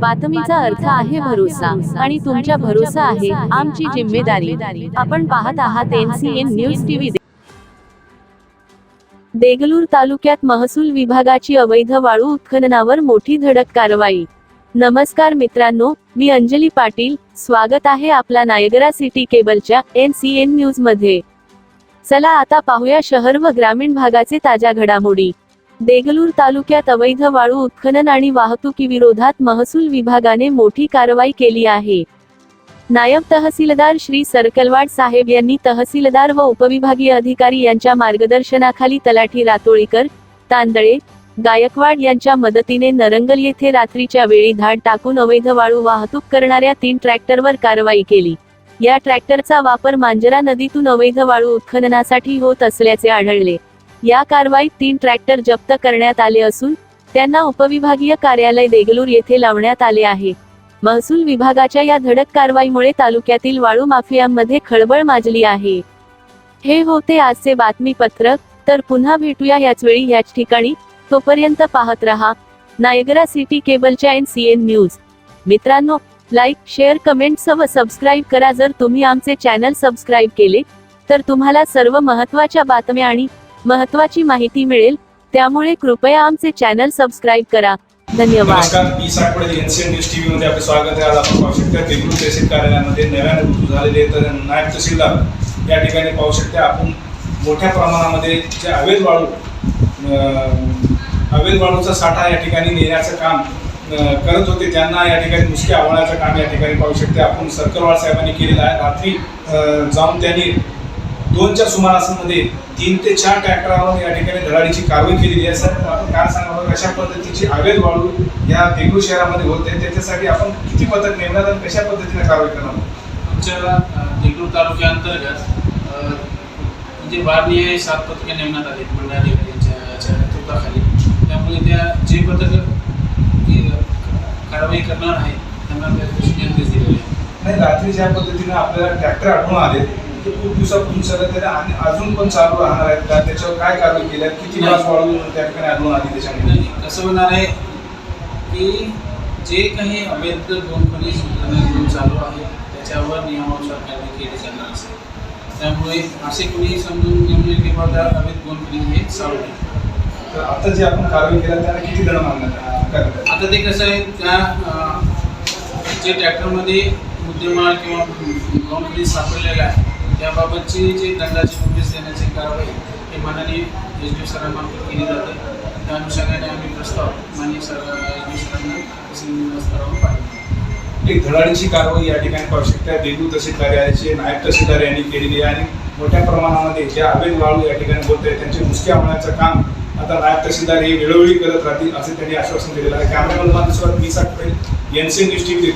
बातमीचा अर्थ आहे भरोसा आणि तुमच्या भरोसा आहे आमची जिम्मेदारी. आपण पाहत आहात एनसीएन न्यूज टीव्ही. देगलूर तालुक्यात महसूल विभागाची अवैध वाळू उत्खननावर मोठी धडक कारवाई. नमस्कार मित्रांनो मी अंजली पाटील. स्वागत आहे आपला नायगरा सिटी केबलच्या एन सी एन न्यूजमध्ये चला आता पाहूया शहर व ग्रामीण भागाचे ताज्या घडामोडी. देगलूर तालुक्यात अवैध वाळू उत्खनन आणि वाहतुकीविरोधात महसूल विभागाने मोठी कारवाई केली आहे. नायब तहसीलदार श्री सरकलवाड साहेब यांनी तहसीलदार व उपविभागीय अधिकारी यांच्या मार्गदर्शनाखाली तलाठी रातोळीकर तांदळे गायकवाड यांच्या मदतीने नरंगल येथे रात्रीच्या वेळी धाड टाकून अवैध वाळू वाहतूक करणाऱ्या तीन ट्रॅक्टरवर कारवाई केली. या ट्रॅक्टरचा वापर मांजरा नदीतून अवैध वाळू उत्खननासाठी होत असल्याचे आढळले. या कारवाईत तीन ट्रॅक्टर जप्त करण्यात आले असून त्यांना उपविभागीय कार्यालय देगलूर येथे लावण्यात आले आहे. महसूल विभागाच्या या धडक कारवाईमुळे तालुक्यातील वाळू माफियांमध्ये खळबळ माजली आहे. हे होते आजचे बातमीपत्रक. तर पुन्हा भेटूया याच वेळी याच ठिकाणी. तोपर्यंत पाहत रहा. नायगरा सिटी केबलच्या एन सी एन न्यूज. मित्रांनो लाईक शेअर कमेंट्स व सबस्क्राईब करा जर तुम्ही आमचे चॅनल सबस्क्राईब केले तर तुम्हाला सर्व महत्त्वाच्या बातम्या आणि महत्त्वाची माहिती मिळेल त्यामुळे कृपया आमचे चॅनल सबस्क्राईब करा. धन्यवाद. नमस्कार मी सातपुडे एनसीएन न्यूज टीव्ही आपले स्वागत आहे. आज आपण पाहू शकता देगलूर तहसील कार्यालयामध्ये नव्याने रुजू झालेले तर नायब तहसीलदार या ठिकाणी पाहू शकता आपण मोठ्या प्रमाणामध्ये जे अवैध वाळू अं, अवैध वाळूचा साठा या ठिकाणी नेण्याचं काम अं, करत होते त्यांना या ठिकाणी मुसके आवळण्याचं काम या ठिकाणी पाहू शकते. आपण सर्कलवाड साहेबांनी केलेलं आहे. रात्री अं, जाऊन त्यांनी दोनच्या सुमारासमध्ये तीन ते चार ट्रॅक्टरावर या ठिकाणी धडाडीची कारवाई केलेली आहे. सर आपण काय सांगावं कशा पद्धतीची अवैध वाळू या देगलूर शहरामध्ये होते त्याच्यासाठी आपण किती पथक नेमणार आणि कशा पद्धतीने कारवाई करणार? आमच्या देगलूर तालुक्याअंतर्गत म्हणजे बारनीय सात पथके नेमण्यात आली मंडळाधिकारी यांच्या याच्या नेतृत्वाखाली. त्यामुळे त्या जे पथक कारवाई करणार आहे त्यांना त्या दिलेले नाही रात्री ज्या पद्धतीने आपल्याला ट्रॅक्टर आढळून आले ते खूप दिवसापूर्वी सगळं त्याला आणि अजून पण चालू राहणार आहेत. का त्याच्यावर काय कारवाई केली आहे किती. वाज वाळू त्या ठिकाणी आढळून आली त्याच्यामध्ये? कसं होणार आहे की जे काही अवैध कंपनी घेऊन चालू आहे त्याच्यावर नियमानुसार कारवाई केली जाणार असेल त्यामुळे असे कोणी समजून घेऊ नये की बाबा अवैध कंपनी हे चालू आहे. तर आता जे आपण कारवाई केल्या त्यांना किती करण्यात आले? आता ते कसं आहे त्या जे ट्रॅक्टरमध्ये मुद्देमाल किंवा कंपनी सापडलेला आहे त्याबाबतची जी दंडाची नोटीस देण्याची कारवाई ही माननीय एस डी सरांमार्फत केली जाते. त्या अनुषंगाने आम्ही प्रस्ताव माननीय सर एस डी सरांना स्तरावर पाठवतो एक धडाडीची कारवाई या ठिकाणी पाहू शकता. देगलूर तहसील नायब तहसीलदार यांनी केलेली आहे आणि मोठ्या प्रमाणामध्ये ज्या अवैध वाळू या ठिकाणी बोलत आहे त्यांचे मुसक्या होण्याचं काम आता नायब तहसीलदार हे वेळोवेळी करत राहतील असे त्यांनी आश्वासन दिलेलं आहे. कॅमेरामॅन माझ्यासोबत मी साठ एनसी न्यूज टीव्ही